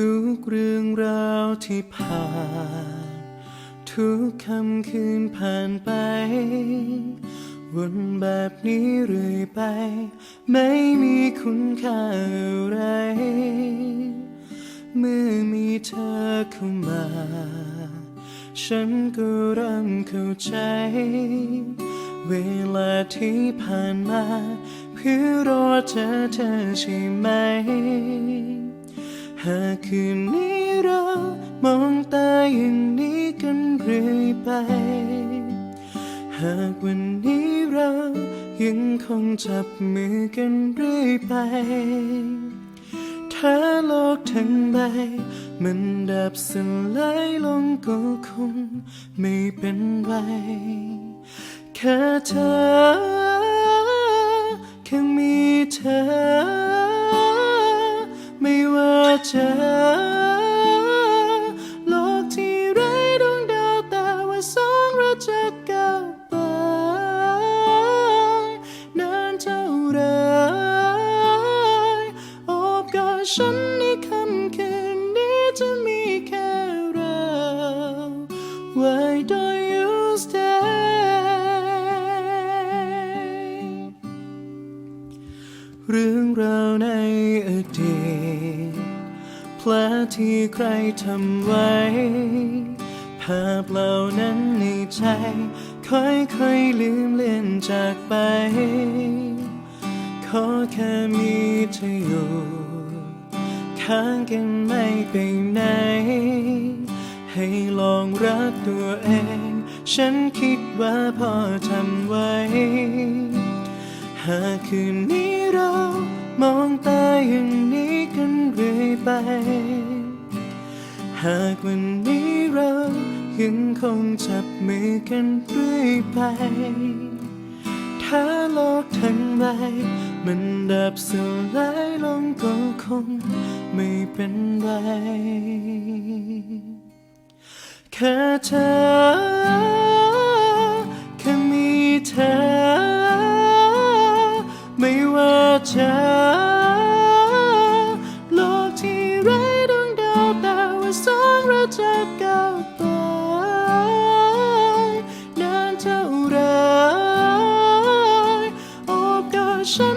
ทุกเรื่องราวที่ผ่าน ทุกคำคืนผ่านไป วนแบบนี้เรื่อยไป ไม่มีคุณค่าอะไร เมื่อมีเธอเข้ามา ฉันก็เริ่มเข้าใจ เวลาที่ผ่านมา เพื่อรอเธอเธอใช่ไหม หากคืนนี้เรามองตาอย่างนี้กันเรื่อยไป หากวันนี้เรายังคงจับมือกันเรื่อยไป ถ้าโลกทั้งใบ มันดับสลายลงก็คงไม่เป็นไรแค่เธอแค่มีเธอ จะโลกที่ไร้ดวงดาวแต่ว่าสองเราจะก้าวไปนานเท่าไรโอบกอดฉันในค่ำคืนนี้จะมีแค่เรา Why don't you stay เรื่องราวในอดีต แผลที่ใครทำไว้ ภาพเหล่านั้นในใจ ค่อยๆลืมเลือนจากไป ขอแค่มีเธออยู่ข้างกันไม่ไปไหน ให้ลองรักตัวเอง ฉันคิดว่าพอทำไว้ หากคืนนี้เรามองตาอย่างนี้ ไป หากวันนี้เรายังคงจับมือกันเรื่อยไป ถ้าโลกทั้งใบมันดับสลายลงก็คงไม่เป็นไรแค่เธอแค่มีเธอ ไม่ว่าจะ อ